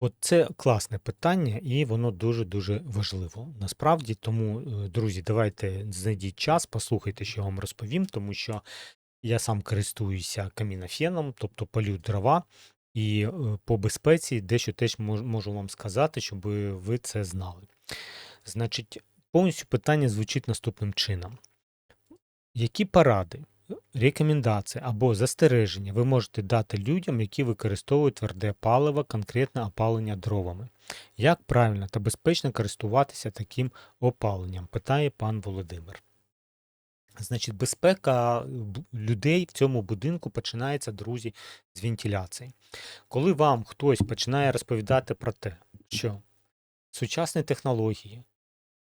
От це класне питання, і воно дуже-дуже важливо. Насправді, тому, е, друзі, давайте знайдіть час, послухайте, що я вам розповім, тому що я сам користуюся камінофеном, тобто палю дрова, і е, по безпеці дещо теж можу вам сказати, щоб ви це знали. Значить, повністю питання звучить наступним чином: які поради, рекомендації або застереження ви можете дати людям, які використовують тверде паливо, конкретне опалення дровами? Як правильно та безпечно користуватися таким опаленням? питає пан Володимир. Значить, безпека людей в цьому будинку починається, друзі, з вентиляції. Коли вам хтось починає розповідати про те, що сучасні технології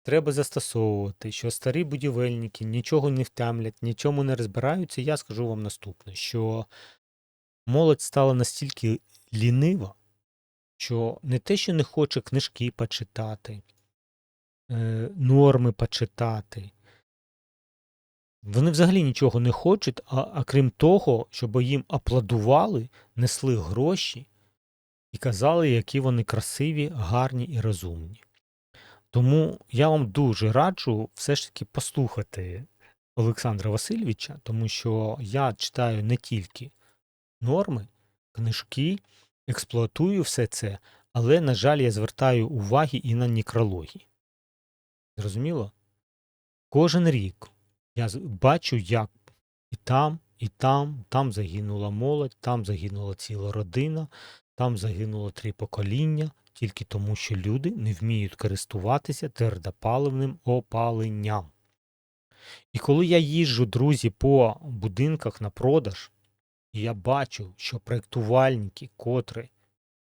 треба застосовувати, що старі будівельники нічого не втямлять, нічому не розбираються, я скажу вам наступне: що молодь стала настільки лінива, що не те, що не хоче книжки почитати, е, норми почитати. Вони взагалі нічого не хочуть, а, а крім того, щоб їм аплодували, несли гроші і казали, які вони красиві, гарні і розумні. Тому я вам дуже раджу все ж таки послухати Олександра Васильовича, тому що я читаю не тільки норми, книжки, експлуатую все це, але, на жаль, я звертаю уваги і на некрології. Зрозуміло? Кожен рік я бачу, як і там, і там, там загинула молодь, там загинула ціла родина, там загинуло три покоління, тільки тому, що люди не вміють користуватися твердопаливним опаленням. І коли я їжджу, друзі, по будинках на продаж, і я бачу, що проєктувальники, котрі,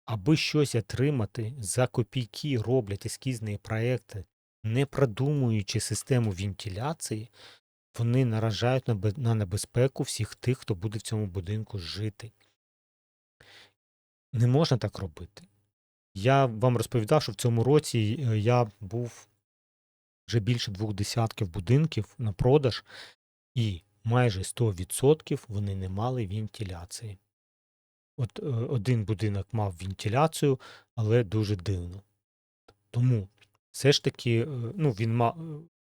аби щось отримати, за копійки роблять ескізні проекти, не продумуючи систему вентиляції, вони наражають на небезпеку всіх тих, хто буде в цьому будинку жити. Не можна так робити. Я вам розповідав, що в цьому році е, я був вже більше двох десятків будинків на продаж, і майже 100% вони не мали вентиляції. От е, один будинок мав вентиляцію, але дуже дивно. Тому все ж таки, е, ну, він мав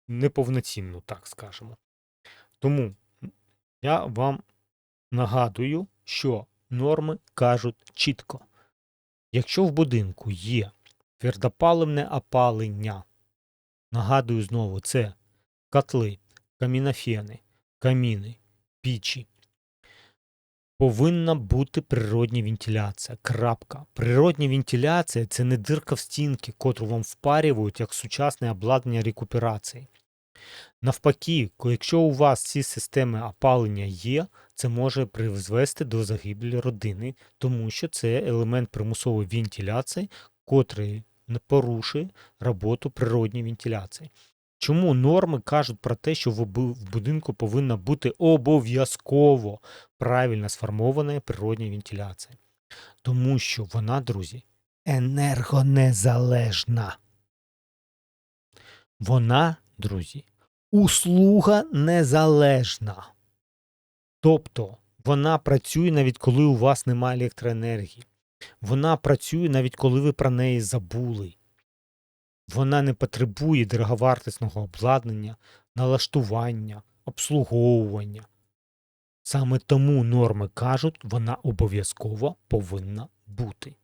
неповноцінну, так скажемо. Тому я вам нагадую, що норми кажуть чітко. Якщо в будинку є твердопаливне опалення, нагадую знову, це котли, камінофени, каміни, пічі, повинна бути природня вентиляція. Крапка. Природня вентиляція це не дирка в стінки, котру вам впарюють як сучасне обладнання рекуперації. Навпаки, якщо у вас ці системи опалення є, це може призвести до загибелі родини, тому що це елемент примусової вентиляції, котрий не порушує роботу природньої вентиляції. Чому норми кажуть про те, що в будинку повинна бути обов'язково правильно сформована природня вентиляція? Тому що вона, друзі, енергонезалежна. Вона, друзі, услуга незалежна. Тобто вона працює навіть коли у вас немає електроенергії. Вона працює навіть коли ви про неї забули. Вона не потребує дороговартісного обладнання, налаштування, обслуговування. Саме тому норми кажуть, вона обов'язково повинна бути.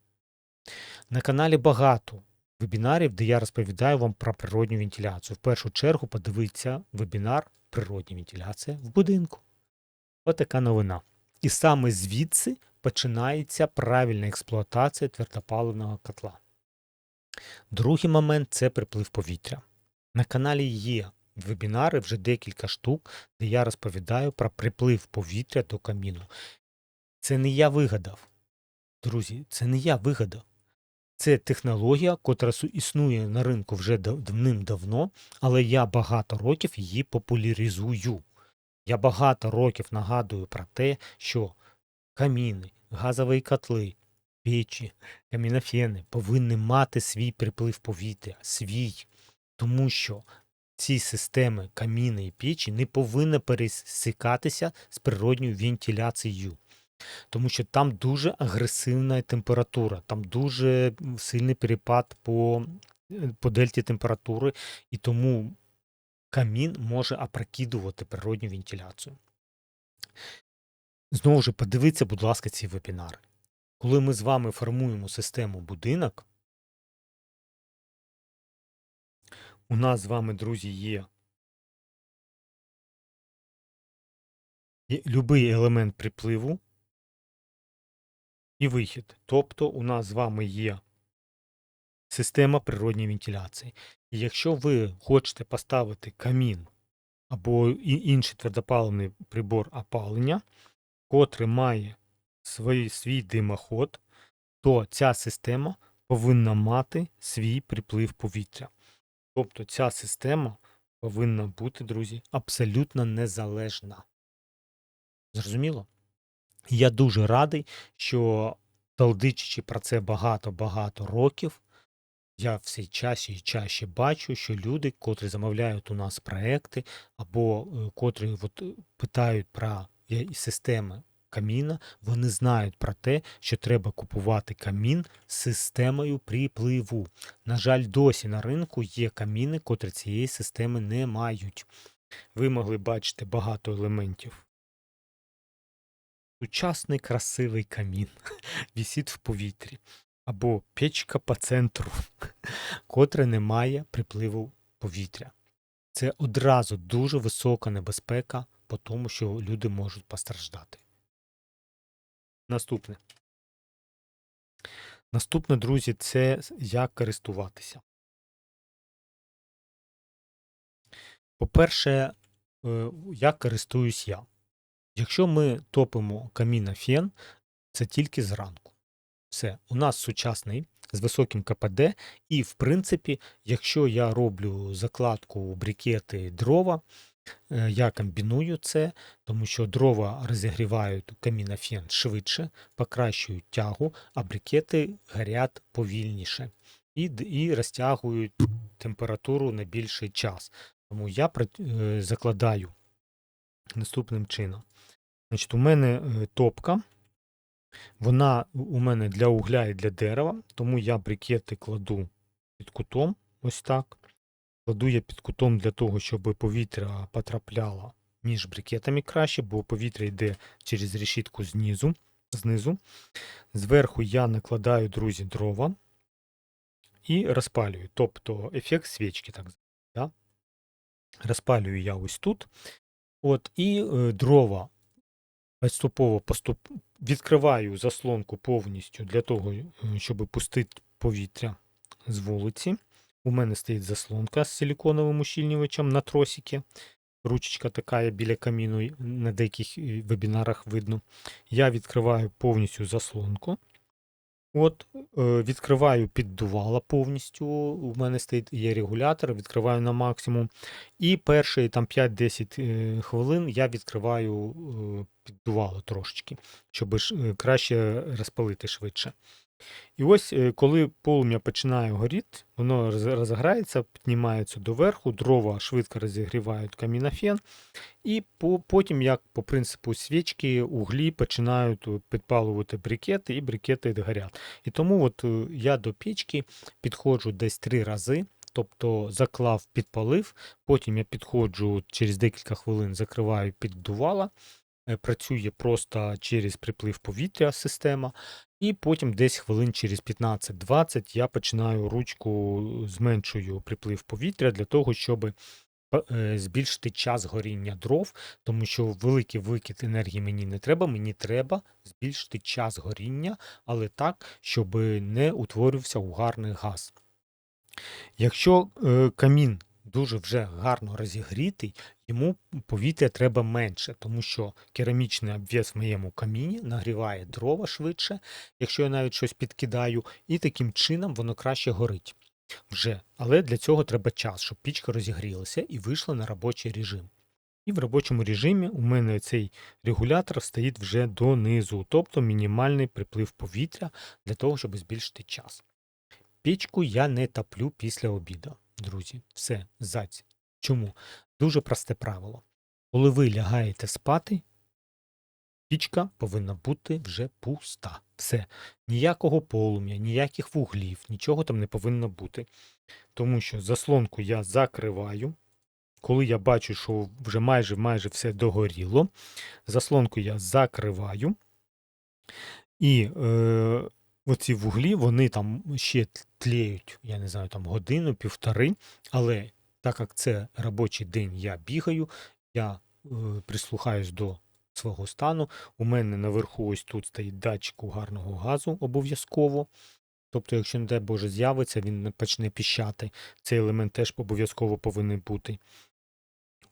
На каналі багато вебінарів, де я розповідаю вам про природню вентиляцію. В першу чергу подивіться вебінар Природня вентиляція в будинку. Отака новина. І саме звідси починається правильна експлуатація твердопаливного котла. Другий момент це приплив повітря. На каналі є вебінари вже декілька штук, де я розповідаю про приплив повітря до каміну. Це не я вигадав. Друзі, це не я вигадав. Це технологія, котра існує на ринку вже дав- давним-давно, але я багато років її популяризую. Я багато років нагадую про те, що каміни, газові котли, печі, камінофени повинні мати свій приплив повітря, свій. Тому що ці системи каміни і печі не повинні пересікатися з природньою вентиляцією. Тому що там дуже агресивна температура, там дуже сильний перепад по, е, по дельті температури, і тому камін може опрокидувати природню вентиляцію. Знову ж, подивіться, будь ласка, ці вебінари. Коли ми з вами формуємо систему будинок, у нас з вами, друзі, є любий елемент припливу і вихід. Тобто у нас з вами є система природньої вентиляції. І якщо ви хочете поставити камін або інший твердопаливний прибор опалення, котрий має свій, свій димоход, то ця система повинна мати свій приплив повітря. Тобто ця система повинна бути, друзі, абсолютно незалежна. Зрозуміло? Я дуже радий, що талдичачи про це багато-багато років, я все чаще і чаще бачу, що люди, котрі замовляють у нас проекти, або е, котрі от, е, питають про системи каміна, вони знають про те, що треба купувати камін з системою припливу. На жаль, досі на ринку є каміни, котрі цієї системи не мають. Ви могли бачити багато елементів. Сучасний красивий камін вісить в повітрі. Або печка по центру, котре не має припливу повітря. Це одразу дуже висока небезпека, по тому, що люди можуть постраждати. Наступне. Наступне, друзі, це як користуватися. По-перше, е, як користуюсь я. Якщо ми топимо камін на фен, це тільки зранку. Все, у нас сучасний з високим КПД, і, в принципі, якщо я роблю закладку брикети дрова, е, я комбіную це, тому що дрова розігрівають камінофен швидше, покращують тягу, а брикети горять повільніше і, і розтягують температуру на більший час. Тому я е, закладаю наступним чином. Значить, у мене е, топка. Вона у- мене для угля і для дерева, тому я брикети кладу під кутом, ось так. Кладу я під кутом для того, щоб повітря потрапляло між брикетами краще, бо повітря йде через решітку знизу. знизу. Зверху я накладаю, друзі, дрова і розпалюю. Тобто ефект свічки, так. Да? Розпалюю я ось тут. От, і е, дрова поступово поступ... відкриваю заслонку повністю для того, е, щоб пустити повітря з вулиці. У мене стоїть заслонка з силіконовим ущільнювачем на тросики. Ручечка така є біля каміну, на деяких е, вебінарах видно. Я відкриваю повністю заслонку. От, е, відкриваю піддувала повністю. У мене стоїть є регулятор, відкриваю на максимум. І перші там 5-10 е, хвилин я відкриваю е, піддувало трошечки, щоб краще розпалити швидше. І ось е, коли полум'я починає горіти, воно роз- розграється, піднімається доверху, дрова швидко розігрівають камінофен, і по, потім, як по принципу свічки, углі починають е, підпалувати брикети, і брикети горять. І тому от е, я до печки підходжу десь три рази. Тобто заклав, підпалив, потім я підходжу через декілька хвилин, закриваю піддувала, працює просто через приплив повітря система, і потім десь хвилин через 15-20 я починаю ручку, зменшую приплив повітря для того, щоб е, збільшити час горіння дров, тому що великий викид енергії мені не треба, мені треба збільшити час горіння, але так, щоб не утворився угарний газ. Якщо е, камін дуже вже гарно розігрітий, йому повітря треба менше, тому що керамічний обвес в моєму каміні нагріває дрова швидше, якщо я навіть щось підкидаю, і таким чином воно краще горить вже. Але для цього треба час, щоб пічка розігрілася і вийшла на робочий режим. І в робочому режимі у мене цей регулятор стоїть вже донизу, тобто мінімальний приплив повітря для того, щоб збільшити час. Пічку я не топлю після обіду, друзі. Все, заць. Чому? Дуже просте правило. Коли ви лягаєте спати, Пічка повинна бути вже пуста. Все. Ніякого полум'я, ніяких вуглів, нічого там не повинно бути. Тому що заслонку я закриваю. Коли я бачу, що вже майже майже все догоріло, заслонку я закриваю. І е, оці вуглі, вони там ще тліють, я не знаю, там годину, півтори. Але так як це робочий день, я бігаю, я е, прислухаюсь до свого стану. У мене наверху ось тут стоїть датчик угарного газу обов'язково. Тобто, якщо, не дай Боже, з'явиться, він почне піщати. Цей елемент теж обов'язково повинен бути.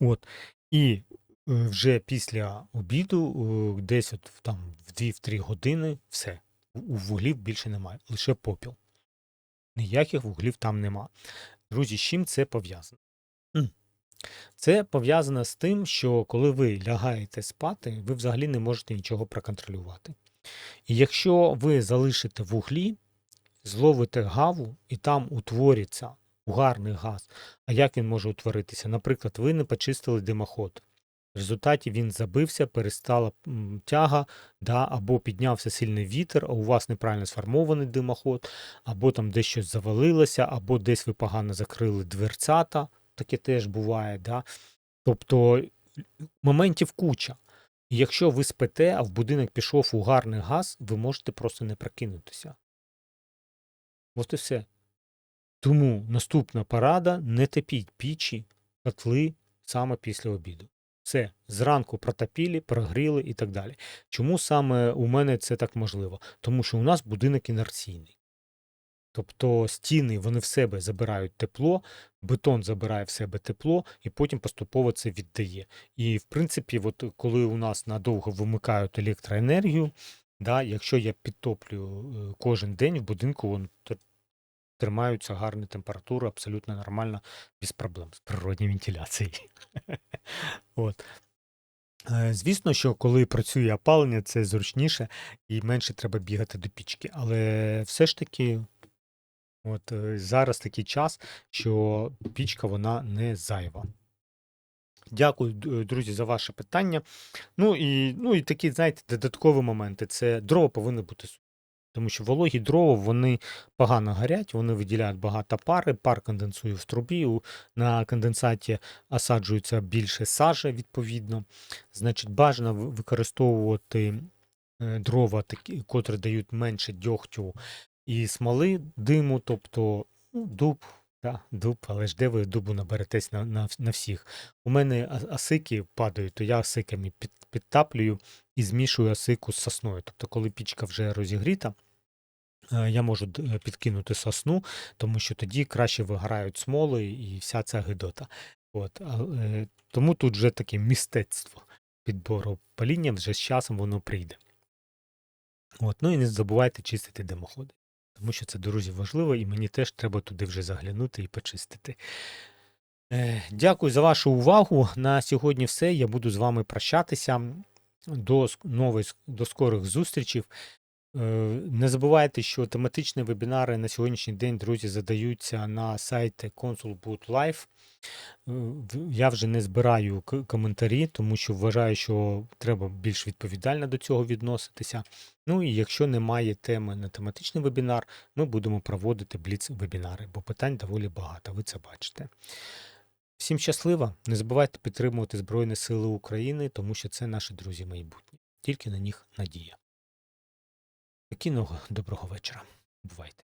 От. І е, вже після обіду, е, десь от там в 2-3 години, все. У вуглів більше немає, лише попіл. Ніяких вуглів там нема. Друзі, з чим це пов'язано? Це пов'язано з тим, що коли ви лягаєте спати, ви взагалі не можете нічого проконтролювати. І якщо ви залишите вуглі, зловите гаву, і там утвориться угарний газ. А як він може утворитися? Наприклад, ви не почистили димоход. В результаті він забився, перестала тяга, да, або піднявся сильний вітер, а у вас неправильно сформований димоход, або там десь щось завалилося, або десь ви погано закрили дверцята, таке теж буває. Да? Тобто моментів куча. І якщо ви спите, а в будинок пішов угарний газ, ви можете просто не прокинутися. От і все. Тому наступна порада не топіть пічі, котли саме після обіду. Все, зранку протопілі, прогріли і так далі. Чому саме у мене це так можливо? Тому що у нас будинок інерційний. Тобто стіни вони в себе забирають тепло, бетон забирає в себе тепло, і потім поступово це віддає. І в принципі, от коли у нас надовго вимикають електроенергію, да, якщо я підтоплюю е, кожен день в будинку, вон т- тримаються гарні температури, абсолютно нормально, без проблем з природньою вентиляцією. Е, Звісно, що коли працює опалення, це зручніше і менше треба бігати до пічки. Але все ж таки, от е, зараз такий час, що пічка вона не зайва. Дякую, друзі, за ваше питання. Ну і, ну і такі, знаєте, додаткові моменти. Це дрова повинні бути сухі. Тому що вологі дрова вони погано горять, вони виділяють багато пари, пар конденсує в трубі. На конденсаті осаджується більше сажа, відповідно. Значить, бажано використовувати е, дрова, такі, котрі дають менше дьогтю і смоли диму, тобто ну, дуб, да, дуб, але ж де ви дубу наберетесь на, на, на всіх. У мене а- осики падають, то я осиками під, підтаплюю і змішую осику з сосною. Тобто, коли пічка вже розігріта, е, я можу е, підкинути сосну, тому що тоді краще вигорають смоли і вся ця гидота. От, е, тому тут вже таке мистецтво підбору паління, вже з часом воно прийде. От, ну і не забувайте чистити димоходи, тому що це друзі важливо, і мені теж треба туди вже заглянути і почистити. Е, Дякую за вашу увагу. На сьогодні все. Я буду з вами прощатися. До нових до скорих зустрічей. Е, Не забувайте, що тематичні вебінари на сьогоднішній день, друзі, задаються на сайті Consul Live. Е, Я вже не збираю коментарі, тому що вважаю, що треба більш відповідально до цього відноситися. Ну і якщо немає теми на тематичний вебінар, ми будемо проводити бліц-вебінари, бо питань доволі багато, ви це бачите. Всім щасливо! Не забувайте підтримувати Збройні Сили України, тому що це наші друзі майбутні. Тільки на них надія. Спокійного доброго вечора. Бувайте.